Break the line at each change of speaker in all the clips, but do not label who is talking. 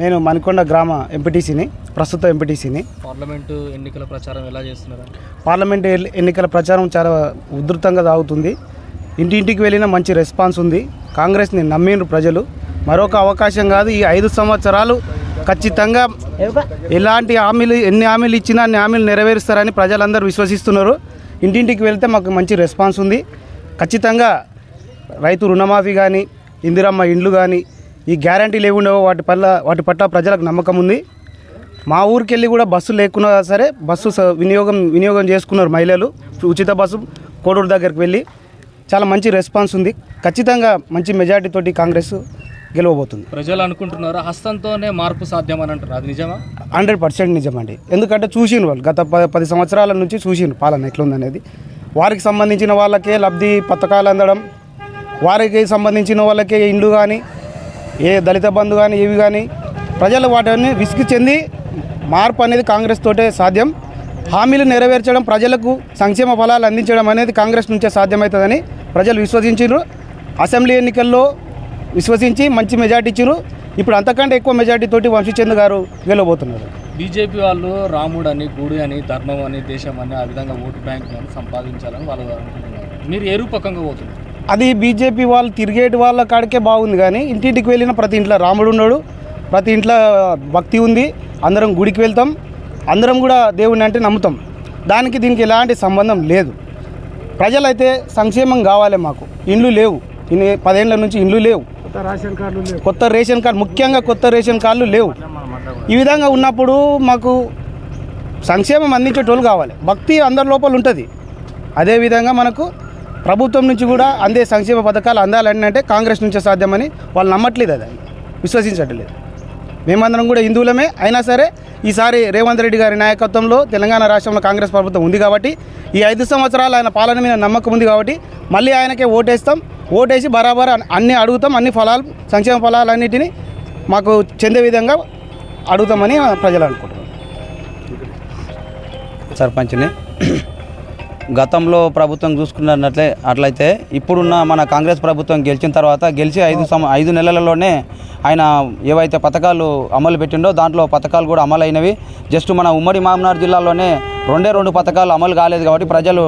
నేను మణికొండ గ్రామ ఎంపీటీసీని ప్రస్తుత ఎంపీటీసీని.
పార్లమెంటు ఎన్నికల ప్రచారం ఎలా చేస్తున్నారు?
పార్లమెంట్ ఎన్నికల ప్రచారం చాలా ఉధృతంగా సాగుతుంది. ఇంటింటికి వెళ్ళిన మంచి రెస్పాన్స్ ఉంది. కాంగ్రెస్ని నమ్మిండ్రు ప్రజలు. మరొక అవకాశం కాదు ఈ ఐదు సంవత్సరాలు ఖచ్చితంగా ఎలాంటి హామీలు ఎన్ని హామీలు ఇచ్చినా అన్ని హామీలు నెరవేరుస్తారని ప్రజలందరూ విశ్వసిస్తున్నారు. ఇంటింటికి వెళ్తే మాకు మంచి రెస్పాన్స్ ఉంది. ఖచ్చితంగా రైతు రుణమాఫీ కానీ ఇందిరమ్మ ఇండ్లు కానీ ఈ గ్యారంటీలు ఏమి ఉండవో వాటి పట్ల వాటి పట్ల ప్రజలకు నమ్మకం ఉంది. మా ఊరికి వెళ్ళి కూడా బస్సు లేకున్నా సరే బస్సు వినియోగం వినియోగం చేసుకున్నారు మహిళలు. ఉచిత బస్సు కోడూరు దగ్గరికి వెళ్ళి చాలా మంచి రెస్పాన్స్ ఉంది. ఖచ్చితంగా మంచి మెజార్టీతోటి కాంగ్రెస్ గెలవబోతుంది.
ప్రజలు అనుకుంటున్నారు హస్తంతోనే మార్పు సాధ్యం అని అంటారు అది నిజమా?
హండ్రెడ్ పర్సెంట్ నిజమండి. ఎందుకంటే చూసిండ్రు వాళ్ళు. గత పది సంవత్సరాల నుంచి చూసిండ్రు పాలన ఎట్లుందనేది. వారికి సంబంధించిన వాళ్ళకే లబ్ధి పథకాలు అందడం వారికి సంబంధించిన వాళ్ళకే ఇండ్లు కానీ ఏ దళిత బంధు కానీ ఏవి కానీ ప్రజలు వాటిని విసిగి చెంది మార్పు అనేది కాంగ్రెస్ తోటే సాధ్యం. హామీలు నెరవేర్చడం ప్రజలకు సంక్షేమ ఫలాలు అందించడం అనేది కాంగ్రెస్ నుంచే సాధ్యమవుతుందని ప్రజలు విశ్వసించారు అసెంబ్లీ ఎన్నికల్లో విశ్వసించి మంచి మెజార్టీ ఇచ్చారు ఇప్పుడు అంతకంటే ఎక్కువ మెజార్టీ తోటి వంశీచంద్ గారు గెలవబోతున్నారు.
బీజేపీ వాళ్ళు రాముడు అని గుడి అని ధర్మం అని దేశం అని ఆ విధంగా ఓటు బ్యాంక్ అని సంపాదించాలని వాళ్ళు అనుకుంటున్నారు. మీరు ఏ రూపకంగా పోతున్నారు?
అది బీజేపీ వాళ్ళు తిరిగేటి వాళ్ళ కాడికే బాగుంది కానీ ఇంటింటికి వెళ్ళిన ప్రతి ఇంట్లో రాముడు ఉన్నాడు ప్రతి ఇంట్లో భక్తి ఉంది అందరం గుడికి వెళ్తాం అందరం కూడా దేవుడిని అంటే నమ్ముతాం. దానికి దీనికి ఎలాంటి సంబంధం లేదు. ప్రజలైతే సంక్షేమం కావాలి మాకు. ఇండ్లు లేవు. ఇన్ని పదేళ్ళ నుంచి ఇండ్లు లేవు. కొత్త రేషన్ కార్డు ముఖ్యంగా కొత్త రేషన్ కార్డులు లేవు. ఈ విధంగా ఉన్నప్పుడు మాకు సంక్షేమం అందించేటోళ్ళు కావాలి. భక్తి అందరి లోపల ఉంటుంది. అదేవిధంగా మనకు ప్రభుత్వం నుంచి కూడా అందే సంక్షేమ పథకాలు అందాలని అంటే కాంగ్రెస్ నుంచే సాధ్యమని వాళ్ళు నమ్మట్లేదు అది. విశ్వసించట్లేదు. మేమందరం కూడా హిందువులమే. అయినా సరే ఈసారి రేవంత్ రెడ్డి గారి నాయకత్వంలో తెలంగాణ రాష్ట్రంలో కాంగ్రెస్ ప్రభుత్వం ఉంది కాబట్టి ఈ ఐదు సంవత్సరాలు ఆయన పాలన మీద నమ్మకం ఉంది కాబట్టి మళ్ళీ ఆయనకే ఓటేస్తాం. ఓటేసి బరాబర్ అన్ని అడుగుతాం. అన్ని ఫలాలు సంక్షేమ ఫలాలన్నిటిని మాకు చెందే విధంగా అడుగుతామని ప్రజలు అనుకుంటున్నారు.
సర్పంచ్ని. గతంలో ప్రభుత్వం చూసుకున్నట్లే అట్లయితే ఇప్పుడున్న మన కాంగ్రెస్ ప్రభుత్వం గెలిచిన తర్వాత గెలిచి ఐదు సం ఐదు నెలలలోనే ఆయన ఏవైతే పథకాలు అమలు పెట్టిండో దాంట్లో పథకాలు కూడా అమలైనవి. జస్ట్ మన ఉమ్మడి మామనార్ జిల్లాలోనే రెండే రెండు పథకాలు అమలు కాలేదు కాబట్టి ప్రజలు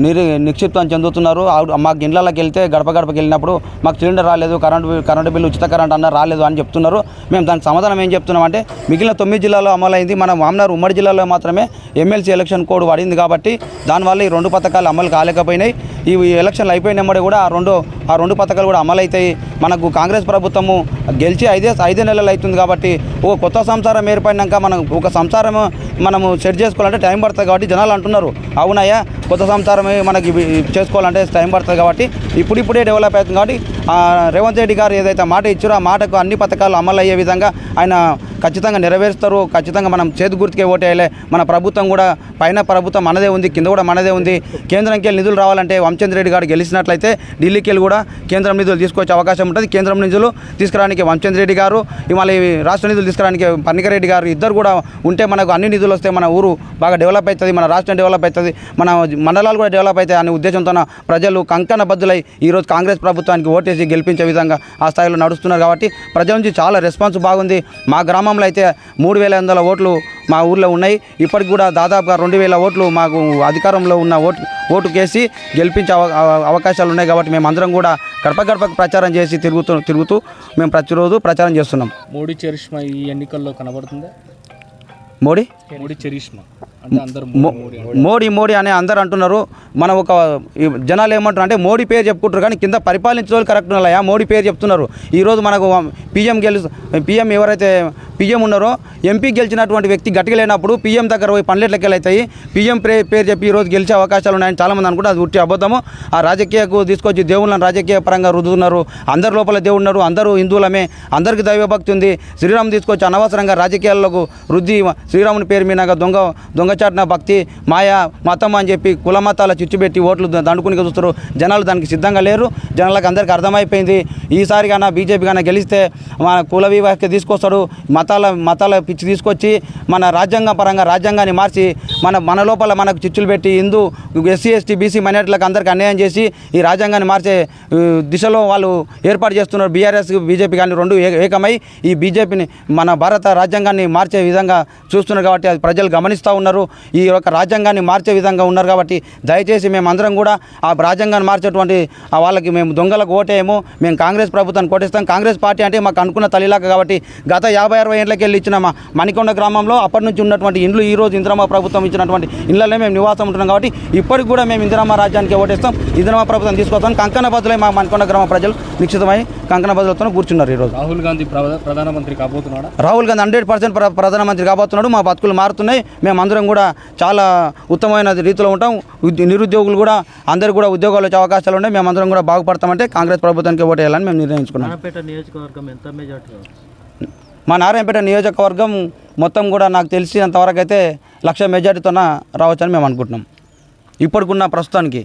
నిరు నిక్షిప్తం చెందుతున్నారు. మాకు ఇండ్లకి వెళ్తే గడప గడపకి వెళ్ళినప్పుడు మాకు సిలిండర్ రాలేదు కరెంటు బిల్- కరెంటు బిల్లు ఉచిత కరెంట్ అన్న రాలేదు అని చెప్తున్నారు. మేము దానికి సమాధానం ఏం చెప్తున్నామంటే మిగిలిన తొమ్మిది జిల్లాలో అమలైంది. మన మామనారు ఉమ్మడి జిల్లాలో మాత్రమే ఎమ్మెల్సీ ఎలక్షన్ కోడ్ పడింది కాబట్టి దానివల్ల ఈ రెండు పథకాలు అమలు కాలేకపోయినాయి. ఈ ఎలక్షన్లు అయిపోయినమ్మడి కూడా ఆ రెండు ఆ రెండు పథకాలు కూడా అమలైతాయి. మనకు కాంగ్రెస్ ప్రభుత్వము గెలిచి ఐదే ఐదే నెలలు అవుతుంది కాబట్టి ఒక కొత్త సంసారం ఏర్పడినాక మనం ఒక సంసారం మనము సెట్ చేసుకోవాలంటే టైం పడుతుంది కాబట్టి జనాలు అంటున్నారు అవునయ్యా కొత్త సంసారమే మనకి చేసుకోవాలంటే టైం పడుతుంది కాబట్టి ఇప్పుడిప్పుడే డెవలప్ అవుతుంది కాబట్టి రేవంత్ రెడ్డి గారు ఏదైతే మాట ఇచ్చారో ఆ మాటకు అన్ని పథకాలు అమలు అయ్యే విధంగా ఆయన ఖచ్చితంగా నెరవేరుస్తారు. ఖచ్చితంగా మనం చేతి గుర్తుకే ఓటేయాలి మన ప్రభుత్వం కూడా పైన ప్రభుత్వం మనదే ఉంది కింద కూడా మనదే ఉంది. కేంద్రంకి వెళ్ళి నిధులు రావాలంటే వంశచంద్ర రెడ్డి గారు గెలిచినట్లయితే ఢిల్లీకి వెళ్ళి కూడా కేంద్రం నిధులు తీసుకొచ్చే అవకాశం ఉంటుంది. కేంద్రం నిధులు తీసుకురావడానికి వంశచంద్ర రెడ్డి గారు మళ్ళీ రాష్ట్ర నిధులు తీసుకురానికి పన్నికరెడ్డి గారు ఇద్దరు కూడా ఉంటే మనకు అన్ని నిధులు వస్తే మన ఊరు బాగా డెవలప్ అవుతుంది మన రాష్ట్రం డెవలప్ అవుతుంది మన మండలాలు కూడా డెవలప్ అవుతాయి అనే ఉద్దేశంతో ప్రజలు కంకణ బద్దులై ఈరోజు కాంగ్రెస్ ప్రభుత్వానికి ఓటేసి గెలిపించే విధంగా ఆ స్థాయిలో నడుస్తున్నారు కాబట్టి ప్రజల నుంచి చాలా రెస్పాన్స్ బాగుంది. మా గ్రామంలో అయితే మూడు వేల వందల ఓట్లు మా ఊర్లో ఉన్నాయి. ఇప్పటికి కూడా దాదాపుగా రెండు వేల ఓట్లు మాకు అధికారంలో ఉన్న ఓటు ఓటు కేసి గెలిపించే అవ- అవ- అవకాశాలు ఉన్నాయి కాబట్టి మేము అందరం కూడా గడప గడపకు ప్రచారం చేసి తిరుగుతూ తిరుగుతూ మేము ప్రతిరోజు ప్రచారం చేస్తున్నాం.
మోడీ చరిష్మా ఈ ఎన్నికల్లో కనబడుతుందా?
మోడీ?
మోడీ చరిష్మా. మోడీ.
మోడీ మోడీ అని అందరు అంటున్నారు మనం ఒక జనాలు ఏమంటారు అంటే మోడీ పేరు చెప్పుకుంటారు కానీ కింద పరిపాలించే వాళ్ళు కరెక్ట్ ఉన్నాయా మోడీ పేరు చెప్తున్నారు ఈరోజు మనకు పిఎం గెలు పిఎం ఎవరైతే పిఎం ఉన్నారో ఎంపీ గెలిచినటువంటి వ్యక్తి గట్టిగా లేనప్పుడు పిఎం దగ్గర పోయి పనులెట్లకి అవుతాయి పిఎం పే పేరు చెప్పి ఈరోజు గెలిచే అవకాశాలు ఉన్నాయని చాలామంది అనుకుంటే అది ఉట్టి అబద్ధము. ఆ రాజకీయకు తీసుకొచ్చి దేవుళ్ళని రాజకీయ పరంగా రుదుతున్నారు అందరి లోపల దేవుడు ఉన్నారు అందరూ హిందువులమే. అందరికీ దైవభక్తి ఉంది. శ్రీరామ్ తీసుకొచ్చి అనవసరంగా రాజకీయాలకు రుద్ది శ్రీరాముని పేరు మీద దొంగ దొంగచాటిన భక్తి మాయా మతం అని చెప్పి కుల మతాల చిచ్చు పెట్టి ఓట్లు దండుకుని చూస్తారు జనాలు దానికి సిద్ధంగా లేరు. జనాలకు అందరికీ అర్థమైపోయింది. ఈసారి కన్నా బీజేపీ కన్నా గెలిస్తే మన కుల వివాహకి తీసుకొస్తాడు మతాల మతాల పిచ్చి తీసుకొచ్చి మన రాజ్యాంగ పరంగా రాజ్యాంగాన్ని మార్చి మన మన లోపల మనకు చిచ్చులు పెట్టి హిందూ ఎస్సీ ఎస్టీ బీసీ మైనార్టీలకు అందరికీ అన్యాయం చేసి ఈ రాజ్యాంగాన్ని మార్చే దిశలో వాళ్ళు ఏర్పాటు చేస్తున్నారు. బీఆర్ఎస్ బీజేపీ కానీ రెండు ఏకమై ఈ బీజేపీని మన భారత రాజ్యాంగాన్ని మార్చే విధంగా చూస్తున్నారు కాబట్టి అది ప్రజలు గమనిస్తూ ఉన్నారు. ఈ యొక్క రాజ్యాంగాన్ని మార్చే విధంగా ఉన్నారు కాబట్టి దయచేసి మేము అందరం కూడా ఆ రాజ్యాంగాన్ని మార్చేటువంటి వాళ్ళకి మేము దొంగలకు ఓటేయము. మేము కాంగ్రెస్ ప్రభుత్వాన్ని కోటేస్తాం. కాంగ్రెస్ పార్టీ అంటే మాకు అనుకున్న తల్లిలాక కాబట్టి గత యాభై అరవై ఏళ్ళకి వెళ్ళి ఇచ్చిన మా మణికొండ గ్రామంలో అప్పటి నుంచి ఉన్నటువంటి ఇండ్లు ఈరోజు ఇంద్రమ్మ ప్రభుత్వం ఇచ్చినటువంటి ఇళ్ళలో మేము నివాసం ఉంటున్నాం కాబట్టి ఇప్పటికి కూడా మేము ఇందిరామ రాజ్యానికి ఓటేస్తాం. ఇందిరామ ప్రభుత్వం తీసుకొస్తాం. కంకణ బదులై మా మణికొండ గ్రామ ప్రజలు నిశ్చితమై కంకణ బదులతో కూర్చున్నారు ఈరోజు.
రాహుల్ గాంధీ ప్రధా- ప్రధానమంత్రి కాబోతున్నాడా?
రాహుల్ గాంధీ హండ్రెడ్ పర్సెంట్ ప్రధానమంత్రి కాబోతున్నాడు. మా బతుకులు మారుతున్నాయి. మేము అందరం కూడా చాలా ఉత్తమమైన రీతిలో ఉంటాం. నిరుద్యోగులు కూడా అందరికీ కూడా ఉద్యోగాలు వచ్చే అవకాశాలు ఉన్నాయి. మేము అందరం కూడా బాగుపడతామంటే కాంగ్రెస్ ప్రభుత్వానికి ఓటేయాలని మేము నిర్ణయించుకున్నాం.
నారాయణపేట నియోజకవర్గం ఎంత మెజార్టీ రావచ్చు
మా నారాయణపేట నియోజకవర్గం మొత్తం కూడా నాకు తెలిసినంతవరకు అయితే లక్ష మెజార్టీతోన రావచ్చని మేము అనుకుంటున్నాం. ఇప్పటికున్న ప్రస్తుతానికి.